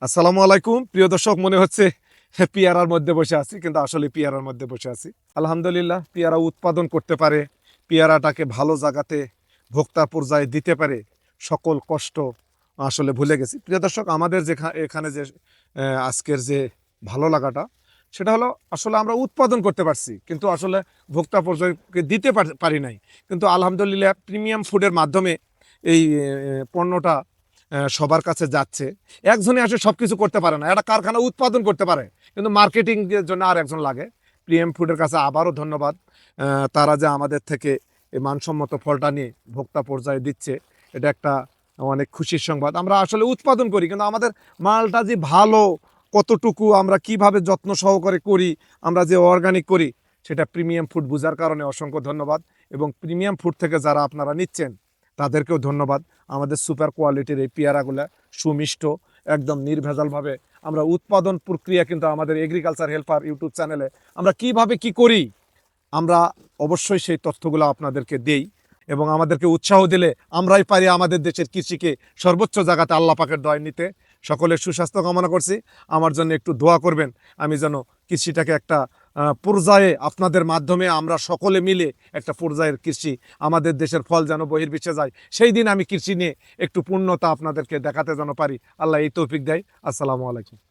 আসসালামু আলাইকুম। প্রিয় দর্শক, মনে হচ্ছে পিয়ারার মধ্যে বসে আছি, কিন্তু আসলে পিয়ারার মধ্যে বসে আছি। আলহামদুলিল্লাহ, পিয়ারা উৎপাদন করতে পারে, পিয়ারাটাকে ভালো জায়গাতে ভোক্তা পর্যায়ে দিতে পারে, সকল কষ্ট আসলে ভুলে গেছি। প্রিয় দর্শক, আমাদের যে এখানে যে আজকের যে ভালো লাগাটা, সেটা হলো আসলে আমরা উৎপাদন করতে পারছি, কিন্তু আসলে ভোক্তা পর্যায়কে দিতে পার- নাই। কিন্তু আলহামদুলিল্লাহ, প্রিমিয়াম ফুডের মাধ্যমে এই পণ্যটা সবার কাছে যাচ্ছে। একজনে আসে সব কিছু করতে পারে না। একটা কারখানা উৎপাদন করতে পারে। কিন্তু মার্কেটিং জন্য আর একজন লাগে। প্রিএম ফুডের কাছে আবারও ধন্যবাদ। তারা যে আমাদের থেকে এই মানসম্মত ফলটা নিয়ে ভোক্তা পর্যায়ে দিচ্ছে, এটা একটা অনেক খুশির সংবাদ। আমরা আসলে উৎপাদন করি, কিন্তু আমাদের মালটা যে ভালো, কতটুকু, আমরা কীভাবে যত্ন সহকারে করি, আমরা যে অর্গানিক করি, সেটা প্রিমিয়াম ফুড বোঝার কারণে অসংখ্য ধন্যবাদ। এবং প্রিমিয়াম ফুড থেকে যারা আপনারা নিচ্ছেন তাদেরকেও ধন্যবাদ। আমাদের সুপার কোয়ালিটির এই পেয়ারাগুলা সুমিষ্ট, একদম নির্ভেজালভাবে। আমরা উৎপাদন প্রক্রিয়া কিন্তু আমাদের এগ্রিকালচার হেল্পার ইউটিউব চ্যানেলে আমরা কীভাবে কি করি? আমরা অবশ্যই সেই তথ্যগুলো আপনাদেরকে দেই এবং আমাদেরকে উৎসাহ দিলে আমরাই পারি আমাদের দেশের কৃষিকে সর্বোচ্চ জায়গাতে আল্লাহ পাকের দয় নিতে। সকলের সুস্বাস্থ্য কামনা করছি। আমার জন্য একটু দোয়া করবেন। আমি যেন কৃষিটাকে একটা পর্যায়ে আপনাদের মাধ্যমে আমরা সকলে মিলে একটা পর্যায়ের কৃষি আমাদের দেশের ফল যেন বহির্বিশ্বে যায়। সেই দিন আমি কৃষি নিয়ে একটু পূর্ণতা আপনাদেরকে দেখাতে যেন পারি। আল্লাহ এই তৌফিক দেয়। আসসালামু আলাইকুম।